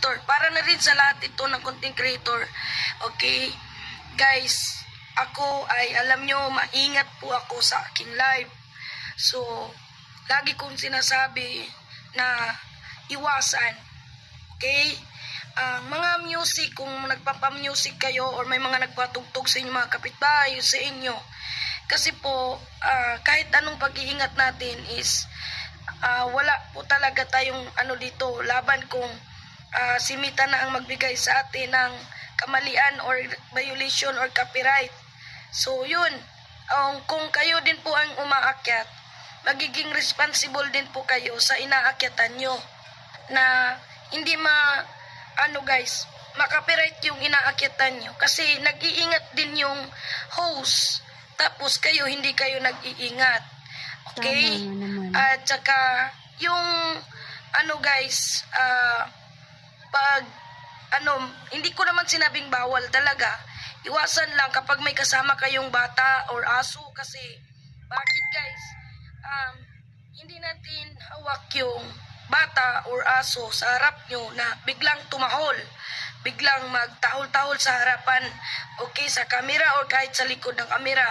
creator. Para na rin sa lahat ito ng content creator. Okay? Guys, ako ay alam nyo, maingat po ako sa aking live. So, lagi kong sinasabi na iwasan. Okay? Ang mga music, kung nagpapa-music kayo or may mga nagpatugtog sa inyo mga kapitbahay sa inyo, kasi po, ah, kahit anong pag-iingat natin is ah, wala po talaga tayong ano dito, laban kung ah, si Mita na ang magbigay sa atin ng kamalian or violation or copyright. So, yun. Ang kung kayo din po ang umaakyat, magiging responsible din po kayo sa inaakyatan nyo na hindi ma ano guys makapiright yung inaakyatan nyo kasi nag-iingat din yung host tapos kayo hindi kayo nag-iingat okay at saka yung ano guys ah pag ano hindi ko naman sinabing bawal talaga. Iwasan lang kapag may kasama kayong bata or aso kasi bakit guys? Um, hindi natin hawak yung bata or aso sa harap nyo na biglang tumahol, biglang magtahol-tahol sa harapan, okay, sa kamera or kahit sa likod ng kamera.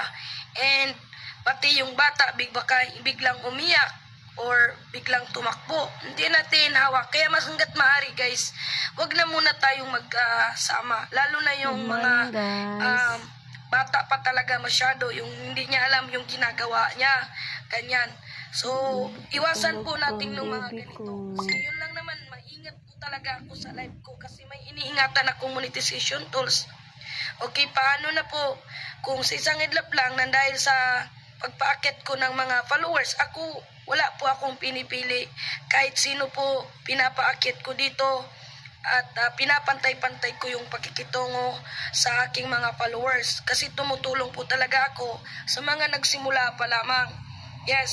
And pati yung bata big baka biglang umiyak or biglang tumakbo. Hindi natin hawak. Kaya mas hanggat maaari guys, wag na muna tayong magkasama. Lalo na yung Good mga morning, um, bata pa talaga masyado, yung hindi niya alam yung ginagawa niya, ganyan. So, iwasan po natin ng mga ganito. Kasi yun lang naman, maingat po talaga ako sa live ko kasi may iniingatan na monetization tools. Okay, paano na po kung sa isang idlap lang nang dahil sa pagpaakit ko ng mga followers, ako wala po akong pinipili. Kahit sino po pinapaakit ko dito, at ah, pinapantay-pantay ko yung pakikitungo sa aking mga followers kasi tumutulong po talaga ako sa mga nagsimula pa lamang. Yes.